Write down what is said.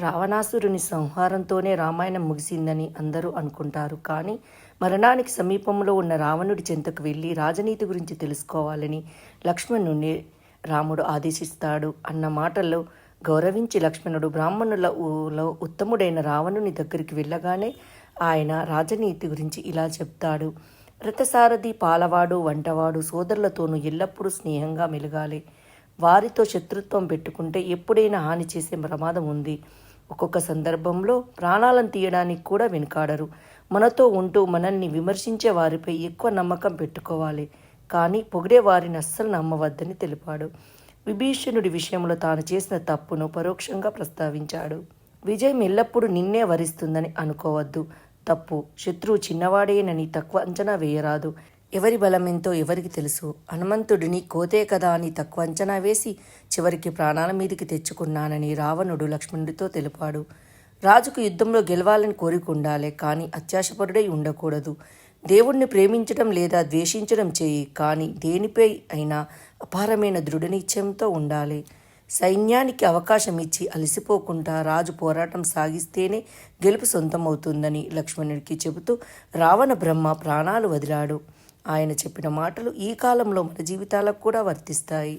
రావణాసురుని సంహారంతోనే రామాయణం ముగిసిందని అందరూ అనుకుంటారు. కానీ మరణానికి సమీపంలో ఉన్న రావణుడి చెంతకు వెళ్ళి రాజనీతి గురించి తెలుసుకోవాలని లక్ష్మణుని రాముడు ఆదేశిస్తాడు అన్న మాటల్లో గౌరవించి లక్ష్మణుడు బ్రాహ్మణుల ఊలో ఉత్తముడైన రావణుని దగ్గరికి వెళ్ళగానే ఆయన రాజనీతి గురించి ఇలా చెప్తాడు. రథసారథి పాలవాడు వంటవాడు సోదరులతోనూ ఎల్లప్పుడూ స్నేహంగా మెలగాలి. వారితో శత్రుత్వం పెట్టుకుంటే ఎప్పుడైనా హాని చేసే ప్రమాదం ఉంది. ఒక్కొక్క సందర్భంలో ప్రాణాలను తీయడానికి కూడా వెనుకాడరు. మనతో ఉంటూ మనల్ని విమర్శించే వారిపై ఎక్కువ నమ్మకం పెట్టుకోవాలి. కానీ పొగిడే వారిని అస్సలు నమ్మవద్దని తెలిపాడు. విభీషణుడి విషయంలో తాను చేసిన తప్పును పరోక్షంగా ప్రస్తావించాడు. విజయం ఎల్లప్పుడూ నిన్నే వరిస్తుందని అనుకోవద్దు. తప్పు. శత్రువు చిన్నవాడేనని తక్కువ అంచనా వేయరాదు. ఎవరి బలమెంతో ఎవరికి తెలుసు? హనుమంతుడిని కోతే కదా అని తక్కువ అంచనా వేసి చివరికి ప్రాణాల మీదికి తెచ్చుకున్నానని రావణుడు లక్ష్మణుడితో తెలిపాడు. రాజుకు యుద్ధంలో గెలవాలని కోరిక ఉండాలి కానీ అత్యాశపరుడై ఉండకూడదు. దేవుణ్ణి ప్రేమించడం లేదా ద్వేషించడం చేయి కానీ దేనిపై అయినా అపారమైన దృఢనిశ్చయంతో ఉండాలి. సైన్యానికి అవకాశం ఇచ్చి అలసిపోకుండా రాజు పోరాటం సాగిస్తేనే గెలుపు సొంతమవుతుందని లక్ష్మణుడికి చెబుతూ రావణ బ్రహ్మ ప్రాణాలు వదిలాడు. ఆయన చెప్పిన మాటలు ఈ కాలంలో మన జీవితాలకు కూడా వర్తిస్తాయి.